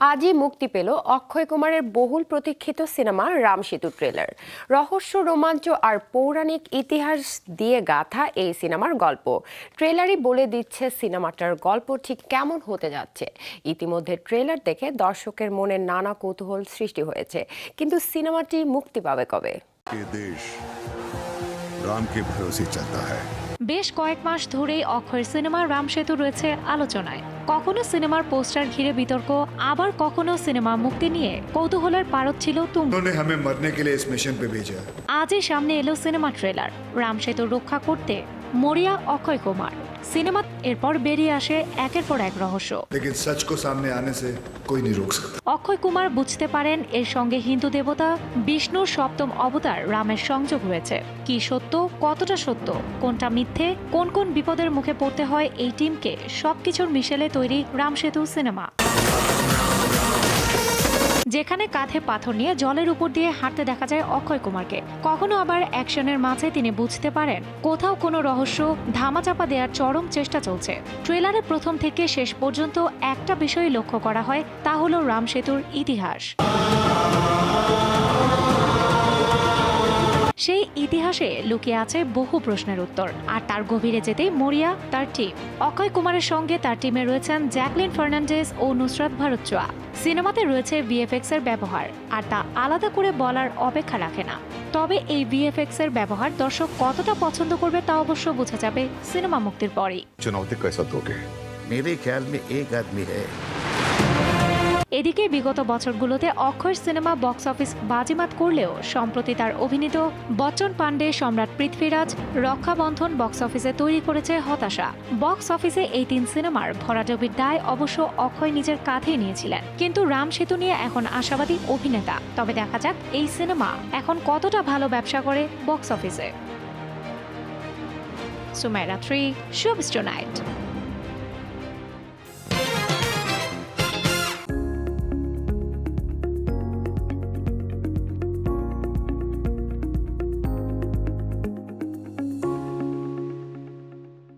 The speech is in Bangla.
আজই মুক্তি পেল অক্ষয় কুমারের বহুল প্রতীক্ষিত সিনেমা রাম সেতু ট্রেলার রহস্য রোমাঞ্চ আর পৌরাণিক ইতিহাস দিয়ে গাথা এই সিনেমার গল্প। ট্রেলারই বলে দিচ্ছে সিনেমাটার গল্প ঠিক কেমন হতে যাচ্ছে। ইতিমধ্যে ট্রেলার দেখে দর্শকের মনে নানা কৌতূহল সৃষ্টি হয়েছে। কিন্তু সিনেমাটি মুক্তি পাবে কবে? বেশ কয়েক মাস ধরেই অক্ষয় সিনেমা রাম সেতু রয়েছে আলোচনায়। কখনো সিনেমার পোস্টার ঘিরে বিতর্ক আবার কখনো সিনেমা মুক্তি নিয়ে কৌতূহলের পারত ছিল তুম আজই সামনে এলো সিনেমা ট্রেলার। রাম সেতু রক্ষা করতে মরিয়া অক্ষয় কুমার। সিনেমা এরপর বেরিয়ে আসে একের পর এক রহস্য। অক্ষয় কুমার বুঝতে পারেন এর সঙ্গে হিন্দু দেবতা বিষ্ণুর সপ্তম অবতার রামের সংযোগ হয়েছে। কি সত্য কতটা সত্য কোনটা মিথ্যে কোন কোন বিপদের মুখে পড়তে হয় এই টিমকে সবকিছুর মিশেলে তৈরি রাম সেতু সিনেমা। যেখানে কাঁধে পাথর নিয়ে জলের উপর দিয়ে হাঁটতে দেখা যায় অক্ষয় কুমারকে। কখনো আবার অ্যাকশনের মাঝে তিনি বুঝতে পারেন, কোথাও কোনো রহস্য, ধামাচাপা দেওয়ার চরম চেষ্টা চলছে। ট্রেলারে প্রথম থেকে শেষ পর্যন্ত একটা বিষয় লক্ষ্য করা হয়, তা হল রাম সেতুর ইতিহাস। সেই ইতিহাসে লুকিয়ে আছে বহু প্রশ্নের উত্তর আর তার গভীরে যেতেই মরিয়া তার টিম অক্ষয় কুমারের সঙ্গে তার টিমে রয়েছেন জ্যাকলিন ফার্নান্ডেজ ও নুসরাত ভারতচোয়া সিনেমাতে রয়েছে ভিএফএক্স এর ব্যবহার আর তা আলাদা করে বলার অপেক্ষা রাখে না তবে এই ভিএফএক্স এর ব্যবহার দর্শক কতটা পছন্দ করবে তা অবশ্য বোঝা যাবে সিনেমা মুক্তির পরই चुनौती कैसा दोगे मेरे ख्याल में एक आदमी है এদিকে বিগত বছরগুলোতে অক্ষয় সিনেমা বক্স অফিস বাজিমাত করলেও সম্প্রতি তার অভিনীত বচ্চন পাণ্ডে, সম্রাট পৃথ্বীরাজ, রক্ষাবন্ধন বক্স অফিসে তৈরি করেছে হতাশা। বক্স অফিসে এই তিন সিনেমার ভরাডবির দায় অবশ্য অক্ষয় নিজের কাঁধেই নিয়েছিলেন। কিন্তু রাম সেতু নিয়ে এখন আশাবাদী অভিনেতা। তবে দেখা যাক এই সিনেমা এখন কতটা ভালো ব্যবসা করে বক্স অফিসে। সুমাইরা থ্রি শুভ নাইট।